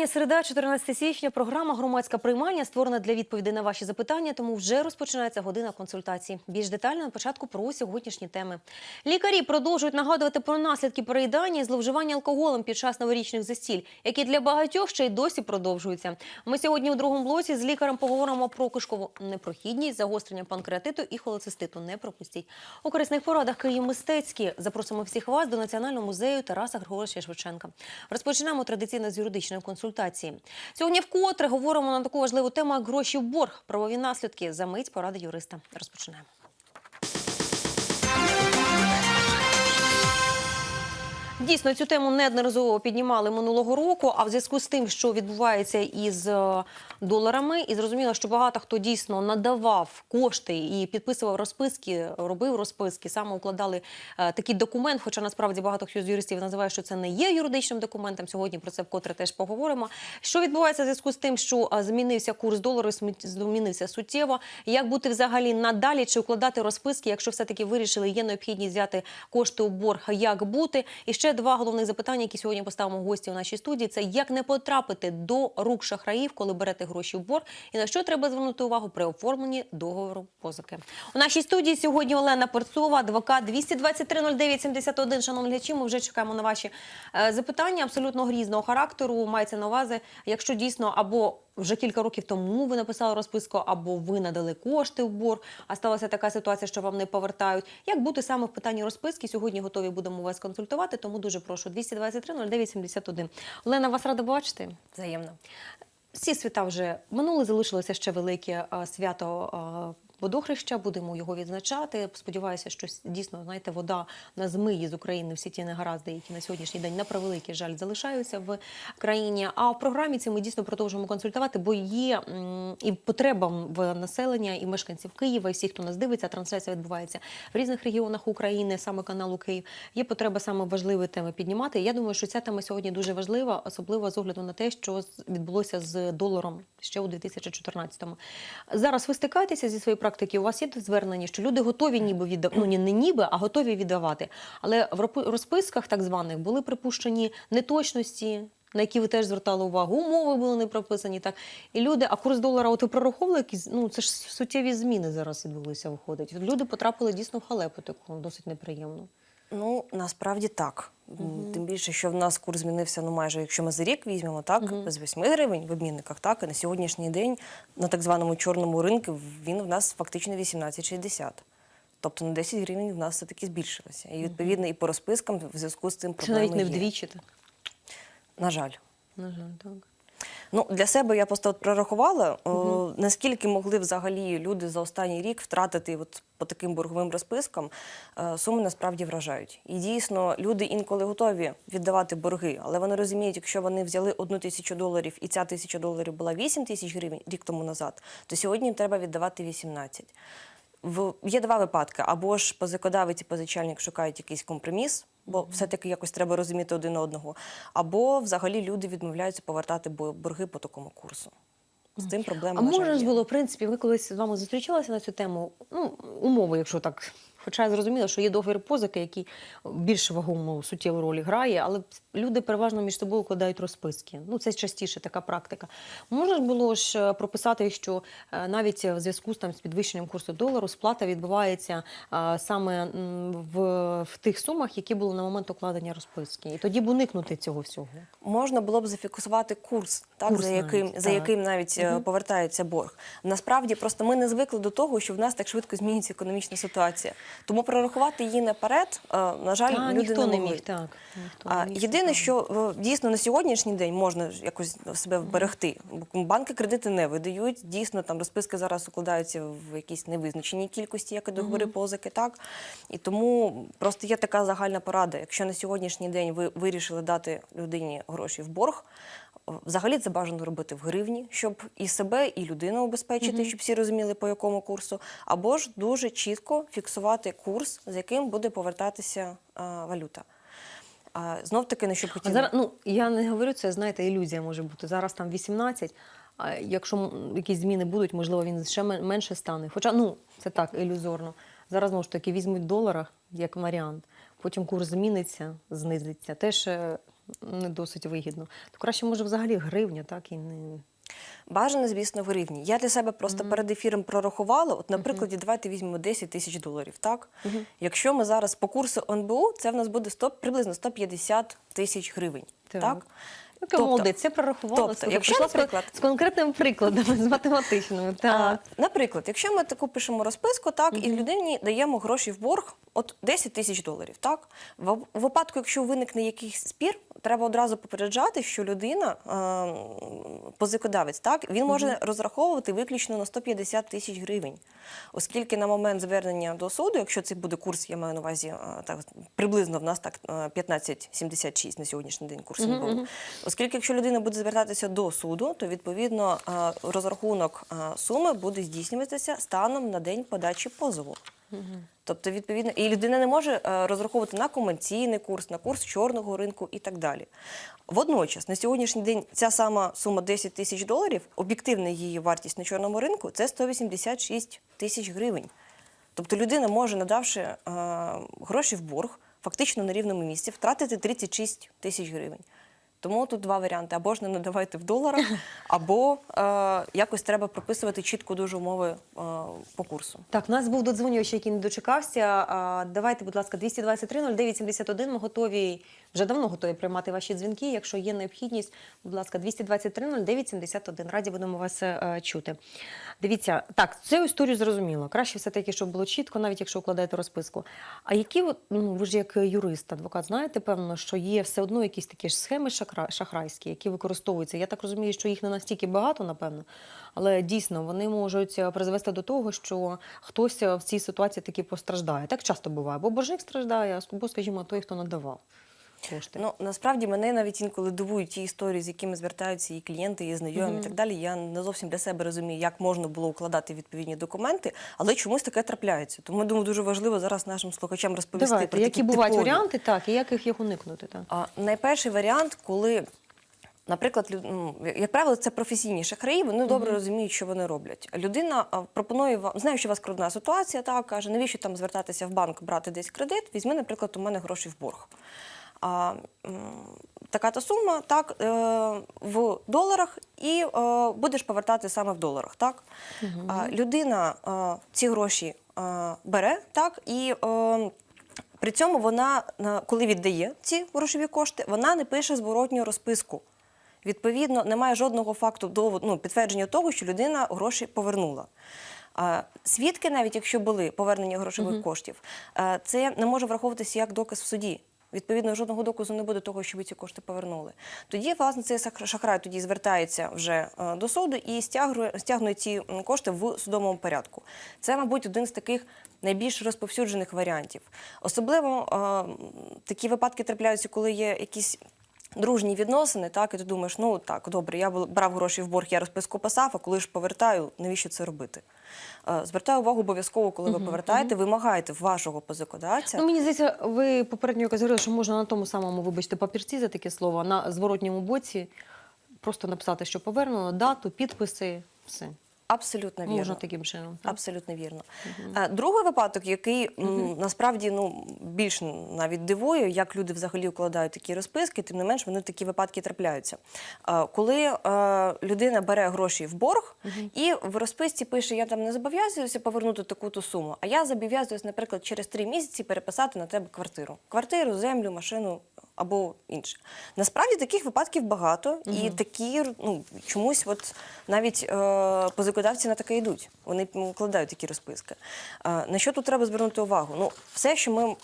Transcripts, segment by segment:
Мої. Середа, 14 січня. Програма громадська приймальня створена для відповідей на ваші запитання. Тому вже розпочинається година консультацій. Більш детально на початку про сьогоднішні теми. Лікарі продовжують нагадувати про наслідки переїдання і зловживання алкоголем під час новорічних застіль, які для багатьох ще й досі продовжуються. Ми сьогодні у другому блоці з лікарем поговоримо про кишкову непрохідність, загострення панкреатиту і холециститу. Не пропустіть у корисних порадах Київ мистецькі. Запросимо всіх вас до Національного музею Тараса Григоровича Шевченка. Розпочинаємо традиційно з юридичної консультації. Сьогодні вкотре говоримо на таку важливу тему, як гроші в борг, правові наслідки. За мить поради юриста. Розпочинаємо. Дійсно, цю тему неодноразово піднімали минулого року. А в зв'язку з тим, що відбувається із е, доларами, і зрозуміло, що багато хто дійсно надавав кошти і підписував розписки, робив розписки, саме укладали е, такий документ. Хоча насправді багато хто з юристів називає, що це не є юридичним документом. Сьогодні про це вкотре теж поговоримо. Що відбувається в зв'язку з тим, що е, змінився курс долару, змінився суттєво. Як бути взагалі надалі чи укладати розписки, якщо все таки вирішили, є необхідність взяти кошти у борг, як бути? І ще два головних запитання, які сьогодні поставимо гості у нашій студії: це як не потрапити до рук шахраїв, коли берете гроші в борг, і на що треба звернути увагу при оформленні договору позики. У нашій студії сьогодні Олена Перцова, адвокат 223 09 71. Шановні глядачі, ми вже чекаємо на ваші е, запитання абсолютно різного характеру. Мається на увазі, якщо дійсно або вже кілька років тому ви написали розписку, або ви надали кошти в борг, а сталася така ситуація, що вам не повертають. Як бути саме в питанні розписки? Сьогодні готові будемо вас консультувати, тому дуже прошу 223 09 71. Олена, вас рада бачити. Взаємно. Всі свята вже минули, залишилося ще велике свято. Водохреща, будемо його відзначати. Сподіваюся, що дійсно знаєте, вода на змиї з України всі ті негаразди, які на сьогоднішній день на превеликий жаль залишаються в країні. А в програмі ці ми дійсно продовжуємо консультувати, бо є і потреба в населення, і мешканців Києва, і всіх, хто нас дивиться. Трансляція відбувається в різних регіонах України, саме каналу Київ. Є потреба саме важливі теми піднімати. Я думаю, що ця тема сьогодні дуже важлива, особливо з огляду на те, що відбулося з доларом ще у 2014-му. Зараз ви стикаєтеся зі своєї практики. У вас є звернення, що люди готові ніби віддавати, ну не ніби, а готові віддавати. Але в розписках так званих були припущені неточності. На які ви теж звертали увагу, умови були не прописані, так і люди, а курс долара, от ви прораховували якісь, ну це ж суттєві зміни зараз відбулися. Виходить, люди потрапили дійсно в халепу таку досить неприємну. Ну насправді так. М, Тим більше, що в нас курс змінився. Ну майже якщо ми за рік візьмемо, так з 8 гривень в обмінниках, так і на сьогоднішній день на так званому чорному ринку він в нас фактично 18,60. Тобто на 10 гривень в нас все таки збільшилося. І відповідно і по розпискам в зв'язку з цим Чи проблеми навіть не є. вдвічі так? На жаль. На жаль, так. Ну, для себе я просто от прорахувала, о, наскільки могли взагалі люди за останній рік втратити от по таким борговим розпискам, е, суми насправді вражають. І дійсно, люди інколи готові віддавати борги, але вони розуміють, якщо вони взяли одну тисячу доларів, і ця тисяча доларів була 8 тисяч гривень рік тому назад, то сьогодні їм треба віддавати 18. В є два випадки: або ж позикодавець і позичальник шукають якийсь компроміс, бо все-таки якось треба розуміти один одного, або взагалі люди відмовляються повертати бо- борги по такому курсу. З цим проблема А може ж було, в принципі, ви колись з вами зустрічалися на цю тему? Ну, умови, якщо так. Хоча я зрозуміла, що є договір позики, який більш вагому суттєву роль грає, але люди переважно між собою укладають розписки. Ну, це частіше така практика. Можна ж було ж е, прописати, що е, навіть в зв'язку з там з підвищенням курсу долару сплата відбувається е, саме в, в тих сумах, які були на момент укладення розписки. І тоді б уникнути цього всього. Можна було б зафіксувати курс, так Курс за яким навіть, за так. яким навіть е, повертається борг. Насправді просто ми не звикли до того, що в нас так швидко змінюється економічна ситуація. Тому прорахувати її наперед, е, на жаль, Та, люди ніхто не могли. міг, так. Ніхто А, не міг, єдине, що е, дійсно на сьогоднішній день можна якось себе вберегти. Банки кредити не видають. Дійсно, там розписки зараз укладаються в якійсь невизначеній кількості, як і договори позики, так і тому просто є така загальна порада. Якщо на сьогоднішній день ви вирішили дати людині гроші в борг. Взагалі це бажано робити в гривні, щоб і себе, і людину обезпечити, щоб всі розуміли, по якому курсу, або ж дуже чітко фіксувати курс, з яким буде повертатися а, валюта. А, знов таки, на що б А зараз, ну я не говорю, це знаєте, ілюзія може бути. Зараз там 18, а якщо якісь зміни будуть, можливо, він ще менше стане. Хоча ну це так ілюзорно. Зараз знову ж таки візьмуть в доларах як варіант. Потім курс зміниться, знизиться. Теж е, не досить вигідно, то краще може взагалі гривня, так і не Бажано, звісно, в гривні. Я для себе просто перед ефіром прорахувала. От, наприклад, давайте візьмемо 10 тисяч доларів. Так? Якщо ми зараз по курсу НБУ, це в нас буде 100, приблизно 150 тисяч гривень. Так. Так? Яка Тобто- молодець, це прорахувала. тобто, якщо, наприклад- з конкретними прикладами, з математичними. А, наприклад, якщо ми таку пишемо розписку, так, і людині даємо гроші в борг, от 10 тисяч доларів. Так? В в випадку, якщо виникне якийсь спір, треба одразу попереджати, що людина, е, позикодавець, так, він може розраховувати виключно на 150 тисяч гривень. Оскільки на момент звернення до суду, якщо це буде курс, я маю на увазі, е, так, приблизно в нас так е, 15,76 на сьогоднішній день курс НБУ. Оскільки якщо людина буде звертатися до суду, то відповідно е, розрахунок е, суми буде здійснюватися станом на день подачі позову. Тобто, відповідно, і людина не може е, розраховувати на комерційний курс, на курс чорного ринку і так далі. Водночас, на сьогоднішній день ця сама сума 10 тисяч доларів, об'єктивна її вартість на чорному ринку це 186 тисяч гривень. Тобто людина може, надавши гроші в борг, фактично на рівному місці, втратити 36 тисяч гривень. Тому тут два варіанти: або ж не надавайте в доларах, або е, якось треба прописувати чітко дуже умови е, по курсу. Так, у нас був додзвонювач, який не дочекався. А, давайте, будь ласка, 223 09 71. Ми готові вже давно готові приймати ваші дзвінки. Якщо є необхідність, будь ласка, 223 09 71. Раді будемо вас е, чути. Дивіться, так, цю історію зрозуміло. Краще все таки, щоб було чітко, навіть якщо укладаєте розписку. А які от, ну ви ж як юрист, адвокат, знаєте, певно, що є все одно якісь такі ж схеми шахрайські, які використовуються. Я так розумію, що їх не настільки багато, напевно, але дійсно вони можуть е, призвести до того, що хтось е, в цій ситуації таки постраждає. Так часто буває, бо боржник страждає, або, скажімо, той, хто надавав кошти. Ну насправді мене навіть інколи дивують ті історії, з якими звертаються і клієнти, і знайомі, і так далі. Я не зовсім для себе розумію, як можна було укладати відповідні документи, але чомусь таке трапляється. Тому я думаю, дуже важливо зараз нашим слухачам розповісти Давайте, про які бувають типові. варіанти, так, і як їх, уникнути. Так. А, найперший варіант, коли, наприклад, ну, як правило, це професійні шахраї, вони добре розуміють, що вони роблять. Людина пропонує вам, знає, що у вас складна ситуація, так каже, навіщо там звертатися в банк, брати десь кредит, візьми, наприклад, у мене гроші в борг. А, така та сума, так, е, в доларах, і е, будеш повертати саме в доларах. Так? А, людина е, ці гроші бере, так, і при цьому вона, коли віддає ці грошові кошти, вона не пише зворотню розписку. Відповідно, немає жодного факту доводу, ну, підтвердження того, що людина гроші повернула. А, Свідки, навіть якщо були повернення грошових коштів, е, це не може враховуватися як доказ в суді. Відповідно, жодного доказу не буде того, що ви ці кошти повернули. Тоді, власне, цей шахрай тоді звертається вже е, до суду і стягує, стягує ці кошти в судовому порядку. Це, мабуть, один з таких найбільш розповсюджених варіантів. Особливо е, такі випадки трапляються, коли є якісь дружні відносини, так, і ти думаєш, ну так, добре, я брав гроші в борг, я розписку писав, а коли ж повертаю, навіщо це робити? Е, Звертаю увагу обов'язково, коли ви повертаєте, вимагайте в вашого позикодавця. Ну, мені здається, ви попередньо говорили, що можна на тому самому, вибачте, папірці за таке слово, на зворотньому боці просто написати, що повернуло, дату, підписи, все. Абсолютно вірно. Можна таким чином. так? Абсолютно вірно. Е, Другий випадок, який м, насправді ну більш навіть дивує, як люди взагалі укладають такі розписки, тим не менш вони такі випадки трапляються. Е, Коли е, людина бере гроші в борг і в розписці пише: Я там не зобов'язуюся повернути таку-то суму, а я зобов'язуюсь, наприклад, через три місяці переписати на тебе квартиру, квартиру, землю, машину. Або інше. Насправді таких випадків багато, і такі ну, чомусь от навіть е, позикодавці на таке йдуть. Вони укладають такі розписки. Е, на що тут треба звернути увагу? Ну, все, що ми, е,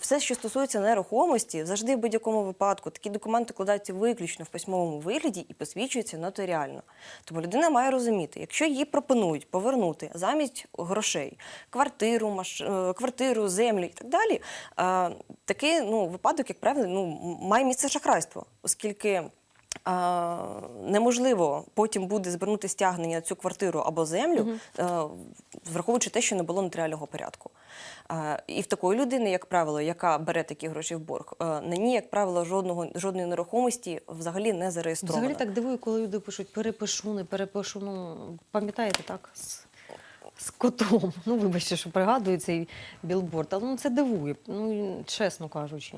все, що стосується нерухомості, завжди в будь-якому випадку такі документи кладаються виключно в письмовому вигляді і посвідчуються нотаріально. Тому людина має розуміти, якщо їй пропонують повернути замість грошей квартиру, маш... е, квартиру, землю і так далі, е, такий ну, випадок, як правило, ну, має місце шахрайство, оскільки. Неможливо потім буде звернути стягнення на цю квартиру або землю, е, враховуючи те, що не було нотаріального порядку. І в такої людини, як правило, яка бере такі гроші в борг, е, на ній, як правило, жодного жодної нерухомості взагалі не зареєстровано. Взагалі так дивую, коли люди пишуть перепишу, не перепишу. Ну, пам'ятаєте, так? З, з котом. Ну, вибачте, що пригадую цей білборд. Але ну, це дивує, ну, чесно кажучи.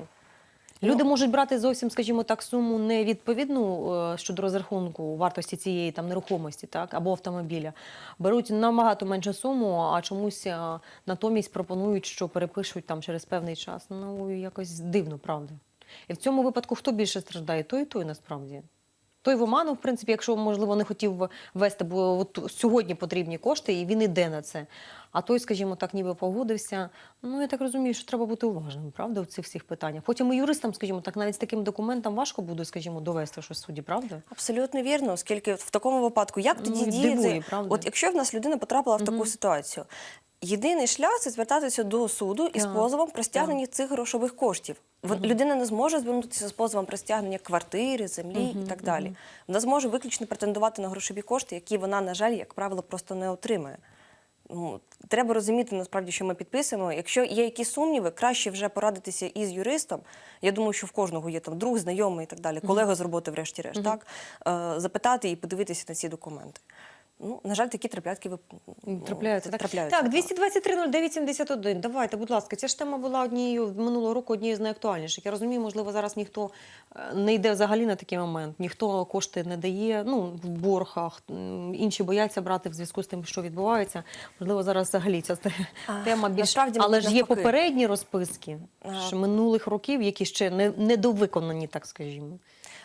Люди можуть брати зовсім, скажімо так, суму невідповідну е, щодо розрахунку вартості цієї там нерухомості, так або автомобіля. Беруть набагато меншу суму, а чомусь е, натомість пропонують, що перепишуть там через певний час. Ну якось дивно, правда. І в цьому випадку хто більше страждає? Той і той насправді. Той в оману, в принципі, якщо можливо не хотів вести, бо от сьогодні потрібні кошти, і він іде на це. А той, скажімо так, ніби погодився. Ну я так розумію, що треба бути уважним, правда, в цих всіх питаннях. Потім і юристам, скажімо так, навіть з таким документом важко буде, скажімо, довести щось в суді, правда? Абсолютно вірно, оскільки в такому випадку, як Ну, тоді і діяти? дивує, правда? От якщо в нас людина потрапила в таку ситуацію. Єдиний шлях це звертатися до суду із Так, позовом про стягнення цих грошових коштів. Вон- Людина не зможе звернутися з позовом про стягнення квартири, землі і так далі. Вона зможе виключно претендувати на грошові кошти, які вона, на жаль, як правило, просто не отримає. Ну, треба розуміти насправді, що ми підписуємо. Якщо є якісь сумніви, краще вже порадитися із юристом. Я думаю, що в кожного є там друг, знайомий і так далі, колега з роботи, врешті-решт, так е, запитати і подивитися на ці документи. Ну, на жаль, такі траплятки ви ну, Трапляються, так? трапляються. так, 223 09 71. Давайте, будь ласка, ця ж тема була однією минулого року, однією з найактуальніших. Я розумію, можливо, зараз ніхто е, не йде взагалі на такий момент, ніхто кошти не дає, ну, в боргах, інші бояться брати в зв'язку з тим, що відбувається. Можливо, зараз взагалі ця А, тема більш... насправді, Але ж є попередні розписки А. ще минулих років, які ще не, недовиконані, так скажімо.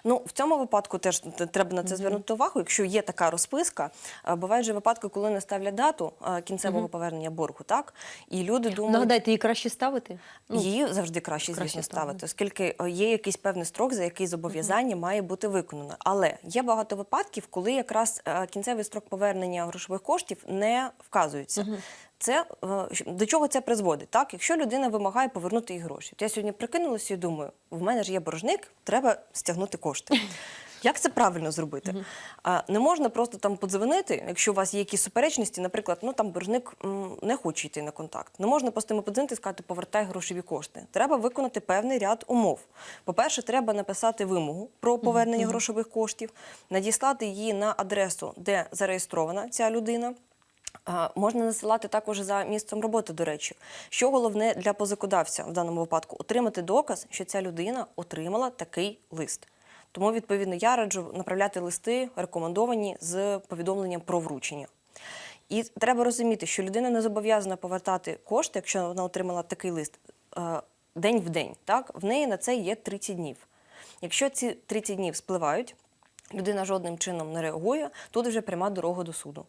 Ну, в цьому випадку теж треба на це звернути увагу. Якщо є така розписка, а, бувають же випадки, коли не ставлять дату а, кінцевого повернення боргу, так? І люди думають, Нагадайте, її краще ставити? Ну, Її завжди краще, краще звісно, ставити. оскільки е, є якийсь певний строк, за який зобов'язання має бути виконано. Але є багато випадків, коли якраз е, кінцевий строк повернення грошових коштів не вказується. Це е, до чого це призводить? Так, якщо людина вимагає повернути їй гроші, то я сьогодні прикинулася і думаю, в мене ж є боржник, треба стягнути кошти. Як це правильно зробити? А, не можна просто там подзвонити, якщо у вас є якісь суперечності, наприклад, ну там боржник м, не хоче йти на контакт. Не можна просто йому подзвонити і сказати, повертай грошові кошти. Треба виконати певний ряд умов. По-перше, треба написати вимогу про повернення грошових коштів, надіслати її на адресу, де зареєстрована ця людина. Можна насилати також за місцем роботи, до речі. Що головне для позикодавця в даному випадку? Отримати доказ, що ця людина отримала такий лист. Тому, відповідно, я раджу направляти листи, рекомендовані з повідомленням про вручення. І треба розуміти, що людина не зобов'язана повертати кошти, якщо вона отримала такий лист, е, день в день. Так? В неї на це є 30 днів. Якщо ці 30 днів спливають, людина жодним чином не реагує, тут вже пряма дорога до суду.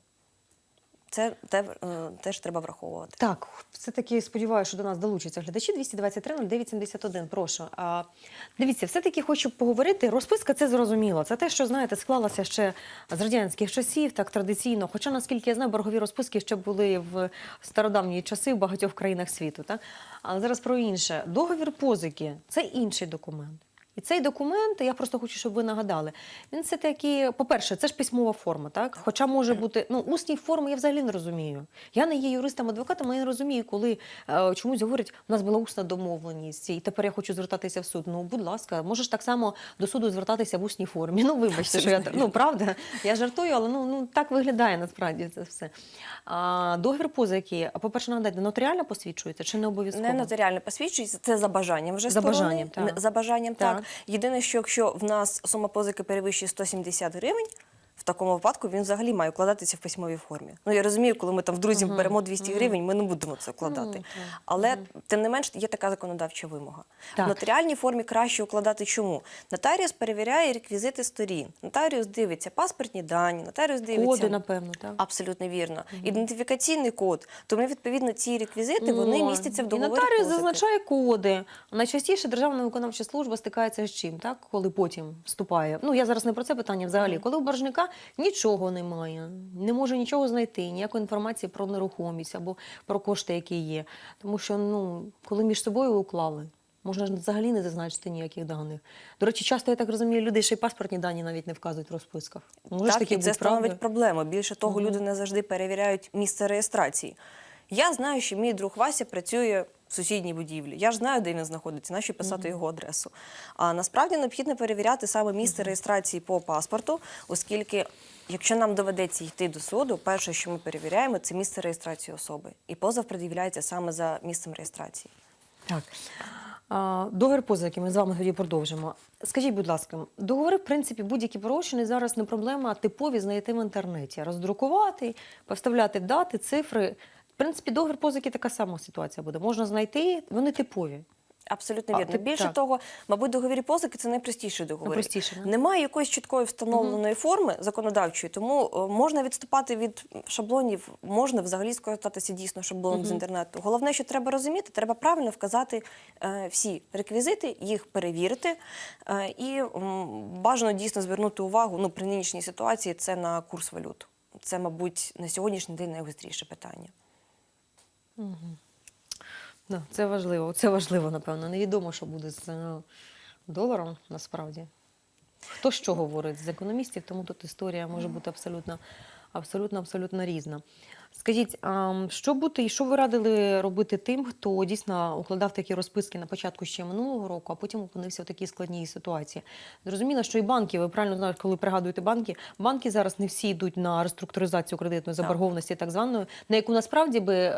Це те- е, теж треба враховувати. Так, все-таки сподіваюся, що до нас долучаться глядачі 223 0971. Прошу. А, дивіться, все-таки хочу поговорити. Розписка це зрозуміло. Це те, що знаєте, склалося ще з радянських часів, так традиційно. Хоча, наскільки я знаю, боргові розписки ще були в стародавні часи в багатьох країнах світу. Так? Але зараз про інше. Договір позики це інший документ. І цей документ, я просто хочу, щоб ви нагадали. Він все таки, по-перше, це ж письмова форма, так? Хоча може бути ну усні форми, я взагалі не розумію. Я не є юристом адвокатом, але я не розумію, коли е, чомусь говорять, у нас була усна домовленість, і тепер я хочу звертатися в суд. Ну, будь ласка, можеш так само до суду звертатися в усній формі. Ну, вибачте, що я ну правда, я жартую, але ну, ну так виглядає насправді це все. А, договір позики, а по-перше, нагадайте, нотаріально посвідчується чи не обов'язково? Не нотаріально посвідчується, це за бажанням вже За сторони. бажанням, так. За бажанням, так. Так. Єдине, що якщо в нас сума позики перевищує 170 гривень, такому випадку він взагалі має вкладатися в письмовій формі. Ну я розумію, коли ми там в друзів беремо 200 гривень, ми не будемо це вкладати. так. Але тим не менш є така законодавча вимога. Так. В нотаріальній формі краще укладати чому? Нотаріус перевіряє реквізити сторін. Нотаріус дивиться паспортні дані, нотаріус дивиться Коди, напевно, так. Абсолютно вірно. Ідентифікаційний код. Тому відповідно ці реквізити вони О, містяться в І договорі. нотаріус позики. зазначає коди. Найчастіше Державна виконавча служба стикається з чим, так? коли потім вступає. Ну, я зараз не про це питання взагалі. Коли у боржника нічого немає, не може нічого знайти, ніякої інформації про нерухомість або про кошти, які є. Тому що, ну, коли між собою уклали, можна ж взагалі не зазначити ніяких даних. До речі, часто я так розумію, люди ще й паспортні дані навіть не вказують в розписках. Може так, і це становить проблему. Більше того, люди не завжди перевіряють місце реєстрації. Я знаю, що мій друг Вася працює в сусідній будівлі. Я ж знаю, де він знаходиться, нащо писати його адресу. А насправді необхідно перевіряти саме місце реєстрації по паспорту, оскільки. Якщо нам доведеться йти до суду, перше, що ми перевіряємо, це місце реєстрації особи. І позов пред'являється саме за місцем реєстрації. Так. Договір позики, ми з вами тоді продовжимо. Скажіть, будь ласка, договори, в принципі, будь-які порушені зараз не проблема, а типові знайти в інтернеті, роздрукувати, поставляти дати, цифри. Принципі, договір позики така сама ситуація буде. Можна знайти, вони типові. Абсолютно вірно. Більше так. того, мабуть, договірі позики це найпростіший договір. Найпростіший, да. Немає якоїсь чіткої встановленої форми законодавчої, тому е, можна відступати від шаблонів, можна взагалі скористатися дійсно шаблоном з інтернету. Головне, що треба розуміти, треба правильно вказати е, всі реквізити, їх перевірити е, і м, бажано дійсно звернути увагу ну, при нинішній ситуації це на курс валют. Це, мабуть, на сьогоднішній день найгостріше питання. Да, це важливо. Це важливо, напевно. Невідомо, що буде з е, доларом насправді. Хто що говорить з економістів, тому тут історія може бути абсолютно, абсолютно, абсолютно різна. Скажіть, що бути і що ви радили робити тим, хто дійсно укладав такі розписки на початку ще минулого року, а потім опинився в такій складній ситуації? Зрозуміло, що і банки, ви правильно знаєте, коли пригадуєте банки, банки зараз не всі йдуть на реструктуризацію кредитної заборгованості, так званої, на яку насправді би е,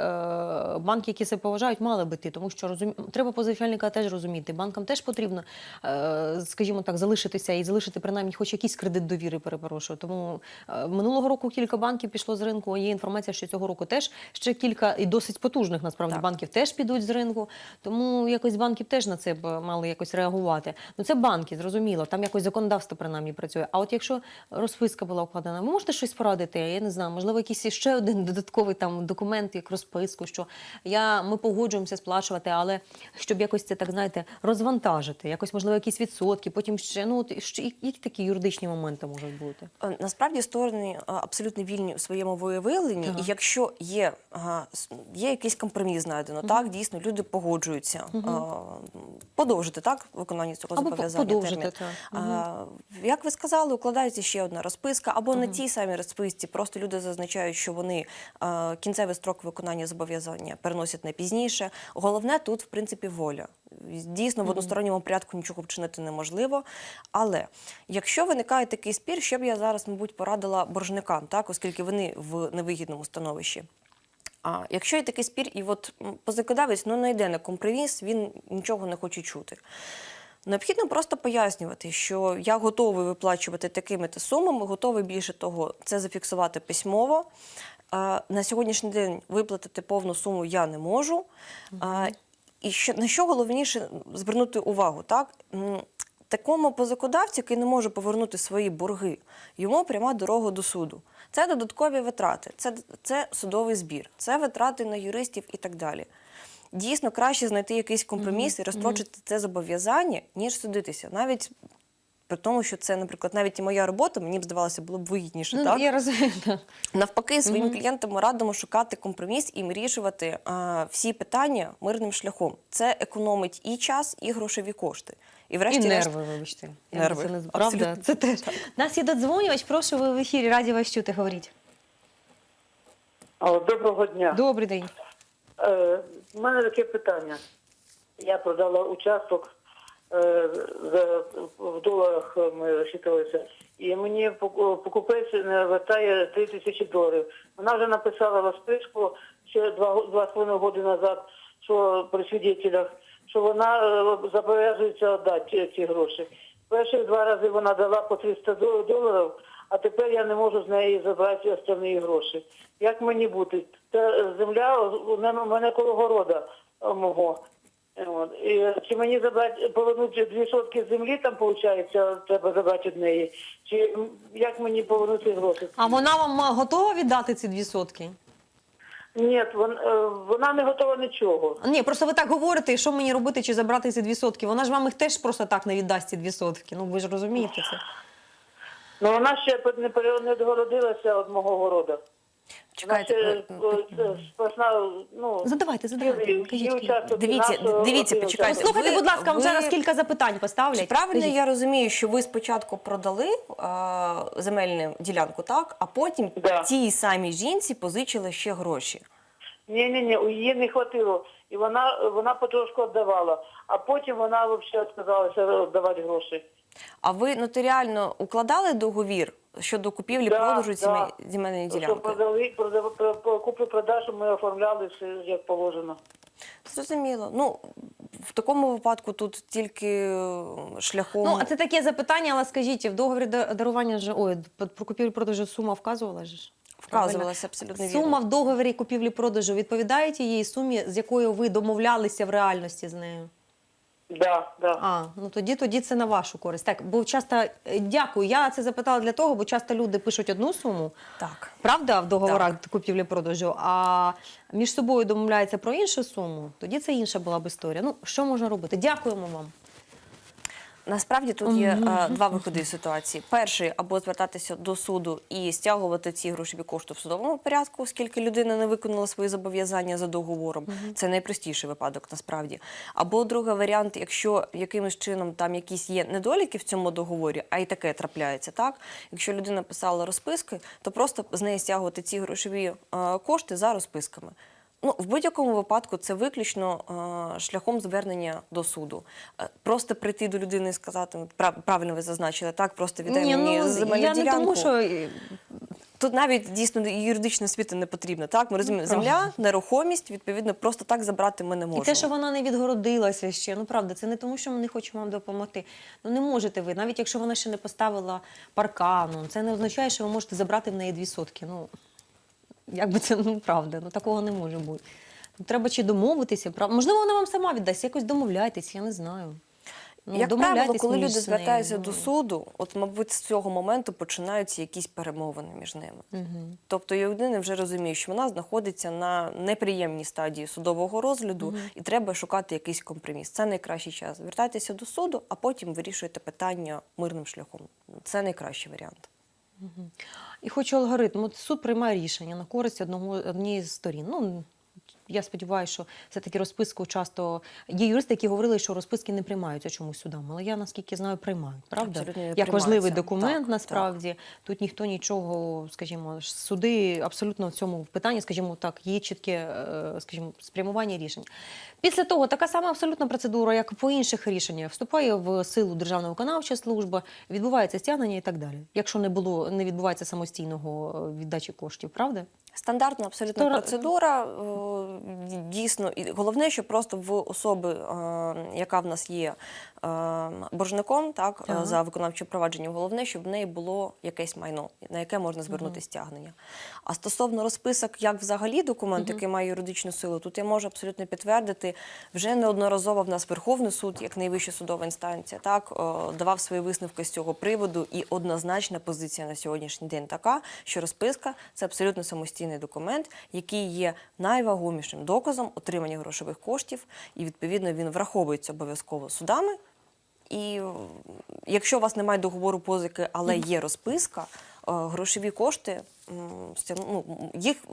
банки, які себе поважають, мали би йти, тому що розумі... треба позичальника теж розуміти. Банкам теж потрібно, е, скажімо так, залишитися і залишити принаймні хоч якийсь кредит довіри, перепрошую. Тому е, минулого року кілька банків пішло з ринку. Є інформація, що цього року теж ще кілька і досить потужних насправді Так. банків теж підуть з ринку. Тому якось банки теж на це б мали якось реагувати. Ну це банки, зрозуміло. Там якось законодавство принаймні працює. А от якщо розписка була укладена, ви можете щось порадити? Я не знаю, можливо, якийсь ще один додатковий там документ, як розписку, що я ми погоджуємося сплачувати, але щоб якось це так знаєте розвантажити, якось можливо якісь відсотки. Потім ще ну от що які такі юридичні моменти можуть бути? Е, Насправді сторони е, абсолютно вільні у своєму волевиявленні, Ага. Якщо є, є якийсь компроміс знайдено, так дійсно люди погоджуються е, подовжити так виконання цього Або зобов'язання. подовжити, так. А, як ви сказали, укладається ще одна розписка, або на цій самій розписці просто люди зазначають, що вони е, кінцевий строк виконання зобов'язання переносять на пізніше. Головне тут, в принципі, воля. Дійсно, в односторонньому порядку нічого вчинити неможливо. Але якщо виникає такий спір, що б я зараз, мабуть, порадила боржникам, так, оскільки вони в невигідному становищі. А якщо є такий спір, і от позакидавець ну, не йде на компроміс, він нічого не хоче чути. Необхідно просто пояснювати, що я готовий виплачувати такими-то сумами, готовий більше того, це зафіксувати письмово. А, На сьогоднішній день виплатити повну суму я не можу. А, І що, на що головніше звернути увагу, так? Такому позакодавцю, який не може повернути свої борги, йому пряма дорога до суду. Це додаткові витрати, це, це судовий збір, це витрати на юристів і так далі. Дійсно, краще знайти якийсь компроміс і розстрочити це зобов'язання, ніж судитися. Навіть при тому, що це, наприклад, навіть і моя робота, мені б здавалося, було б вигідніше. Ну так? я розумію. Навпаки, своїм клієнтам ми радимо шукати компроміс і вирішувати а, всі питання мирним шляхом. Це економить і час, і грошові кошти. І І врешті нерви, вибачте. Нерви, Це не правда. Це теж. Нас є додзвонювач, прошу ви в ефірі, раді вас чути, говоріть. Алло, Доброго дня. Добрий день. Е, У мене таке питання. Я продала участок е, за, в доларах ми розчитувалися, і мені поку- покупець не вертає 3 тисячі доларів. Вона вже написала розписку ще два, два з половиною роки назад, що при свідетелях, що вона е, зобов'язується віддати ці, гроші. Перші два рази вона дала по 300 доларів, а тепер я не можу з неї забрати останні гроші. Як мені бути? Та земля у мене, у мене коло города е, мого. Е, І, чи мені забрати, повернути дві сотки землі, там виходить, треба забрати від неї? Чи як мені повернути гроші? А вона вам готова віддати ці дві сотки? Ні, вон, е, вона не готова нічого. Ні, просто ви так говорите, що мені робити, чи забрати ці дві сотки. Вона ж вам їх теж просто так не віддасть ці дві сотки. Ну ви ж розумієте це. Ну вона ще не, пере- не відгородилася від мого города. Чекайте. Е, е, ну, Задавайте, задавайте. Кажіть, Дивіться, дивіться, почекайте. Слухайте, ви- будь ласка, вам ви- зараз кілька запитань поставлять. Чи правильно Кажіть. я розумію, що ви спочатку продали е, земельну ділянку, так, а потім Да. тій самій жінці позичили ще гроші? Ні, ні, ні, її не хватило. І вона, вона потрошку віддавала, а потім вона взагалі відказалася віддавати гроші. А ви нотаріально укладали договір щодо купівлі Да, продажу да. земельної ділянки? продали, продав, про- про- куплю продажу ми оформляли все як положено. Зрозуміло. Ну, в такому випадку тут тільки шляхом. Ну, а це таке запитання, але скажіть, в договорі дарування ж ой, про купівлю продажу сума вказувала ж? Вказувалася абсолютно вірно. Сума в договорі купівлі-продажу відповідає тієї сумі, з якою ви домовлялися в реальності з нею? Да, да. А, ну тоді, тоді це на вашу користь. Так, бо часто е, дякую. Я це запитала для того, бо часто люди пишуть одну суму, Так. правда, в договорах купівлі-продажу, а між собою домовляються про іншу суму. Тоді це інша була б історія. Ну що можна робити? Дякуємо вам. Насправді тут є е, два виходи з ситуації. Перший або звертатися до суду і стягувати ці грошові кошти в судовому порядку, оскільки людина не виконала свої зобов'язання за договором. Це найпростіший випадок насправді. Або другий варіант, якщо якимось чином там якісь є недоліки в цьому договорі, а й таке трапляється, так якщо людина писала розписки, то просто з неї стягувати ці грошові е, кошти за розписками. Ну, в будь-якому випадку це виключно е, шляхом звернення до суду. Е, просто прийти до людини і сказати, прав- правильно ви зазначили, так, просто віддай Ні, мені ну, земельну я не тому, що Тут навіть дійсно юридична освіта не потрібна. Так, ми розуміємо, земля, нерухомість, відповідно, просто так забрати ми не можемо. І те, що вона не відгородилася ще, ну правда, це не тому, що ми не хочемо вам допомогти. Ну не можете ви, навіть якщо вона ще не поставила паркану, це не означає, що ви можете забрати в неї дві сотки. Ну як би це ну правда, ну такого не може бути. Ну, Треба чи домовитися, прав... можливо, вона вам сама віддасть, якось домовляйтесь, я не знаю. Ну, Як правило, коли люди звертаються ну. до суду, от, мабуть, з цього моменту починаються якісь перемовини між ними. Тобто і людина вже розуміє, що вона знаходиться на неприємній стадії судового розгляду, і треба шукати якийсь компроміс. Це найкращий час. Звертайтеся до суду, а потім вирішуєте питання мирним шляхом. Це найкращий варіант. І хочу алгоритм. От суд приймає рішення на користь одного однієї з сторін. Ну я сподіваюся, що все-таки розписку часто є юристи, які говорили, що розписки не приймаються чомусь судам. Але я наскільки знаю, приймають. Правда? Абсолютно Як важливий документ, Так, насправді тут ніхто нічого, скажімо, суди абсолютно в цьому питанні, скажімо так, є чітке, е, скажімо, спрямування рішень. Після того така сама абсолютна процедура, як по інших рішеннях, вступає в силу Державна виконавча служба, відбувається стягнення і так далі. Якщо не було, не відбувається самостійного е, віддачі коштів, правда? Стандартна абсолютно Стора- процедура. е, Дійсно, і головне, що просто в особи, е, яка в нас є е, боржником, так, Так. за виконавчим провадженням, головне, щоб в неї було якесь майно, на яке можна звернути стягнення. А стосовно розписок, як взагалі документ, який має юридичну силу, тут я можу абсолютно підтвердити. Вже неодноразово в нас Верховний суд, як найвища судова інстанція, так давав свої висновки з цього приводу, і однозначна позиція на сьогоднішній день така, що розписка це абсолютно самостійний документ, який є найвагомішим доказом отримання грошових коштів, і відповідно він враховується обов'язково судами. І якщо у вас немає договору позики, але є розписка, грошові кошти ну, їх е,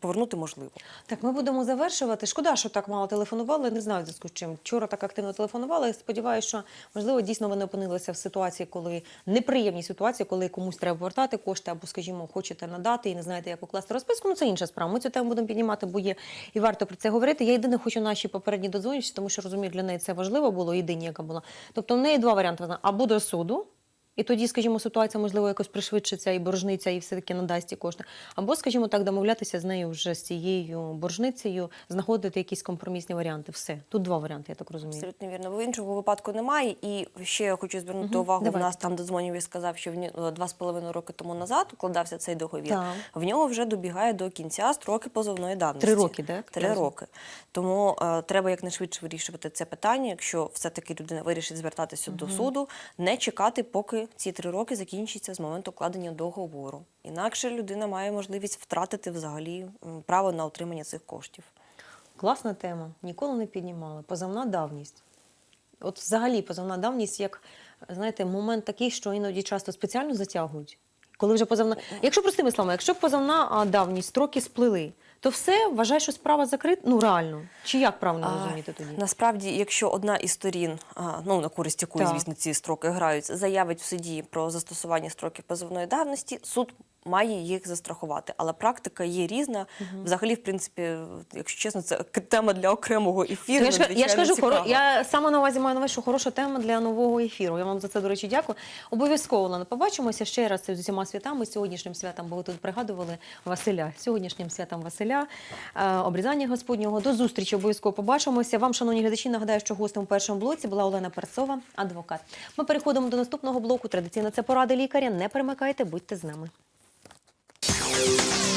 повернути можливо. Так, ми будемо завершувати. Шкода, що так мало телефонували. Не знаю, зв'язку з чим. Вчора так активно телефонували. Сподіваюся, що можливо дійсно вони опинилися в ситуації, коли неприємній ситуації, коли комусь треба повертати кошти, або, скажімо, хочете надати і не знаєте, як укласти розписку. Ну це інша справа. Ми цю тему будемо піднімати, бо є і варто про це говорити. Я єдине хочу наші попередні додзвонювати, тому що розумію, для неї це важливо було. Єдині, яка була. Тобто в неї два варіанти: або до суду. І тоді, скажімо, ситуація можливо якось пришвидшиться, і боржниця, і все-таки надасть ці кошти. Або, скажімо так, домовлятися з нею вже з цією боржницею, знаходити якісь компромісні варіанти. Все. Тут два варіанти, я так розумію. Абсолютно вірно. Бо іншого випадку немає. І ще я хочу звернути увагу. Давайте. В нас там додзвонив і сказав, що в е, два з половиною роки тому назад укладався цей договір. Так. В нього вже добігає до кінця строки позовної давності. Три роки, так? Три Разом. роки. Тому е, треба якнайшвидше вирішувати це питання. Якщо все-таки людина вирішить звертатися до суду, не чекати, поки ці три роки закінчаться з моменту укладення договору. Інакше людина має можливість втратити взагалі право на отримання цих коштів. Класна тема. Ніколи не піднімали. Позовна давність. От взагалі позовна давність, як знаєте, момент такий, що іноді часто спеціально затягують. Коли вже позовна. Якщо простими словами, якщо позовна давність, строки сплили, то все вважає, що справа закрита. Ну реально. Чи як правильно розуміти тоді? Насправді, якщо одна із сторін, а, ну на користь якої, звісно, ці строки грають, заявить в суді про застосування строків позовної давності, суд має їх застрахувати. Але практика є різна. Взагалі, в принципі, якщо чесно, це тема для окремого ефіру. Я ж, я ж кажу, хоро, я саме на увазі маю на увазі, що хороша тема для нового ефіру. Я вам за це, до речі, дякую. Обов'язково Олена, побачимося ще раз з усіма святами, сьогоднішнім святом, бо ви тут пригадували Василя. Сьогоднішнім святом Василя, е, обрізання Господнього. До зустрічі обов'язково побачимося. Вам, шановні глядачі, нагадаю, що гостем у першому блоці була Олена Перцова, адвокат. Ми переходимо до наступного блоку. Традиційно це поради лікаря. Не перемикайте, будьте з нами. Bye.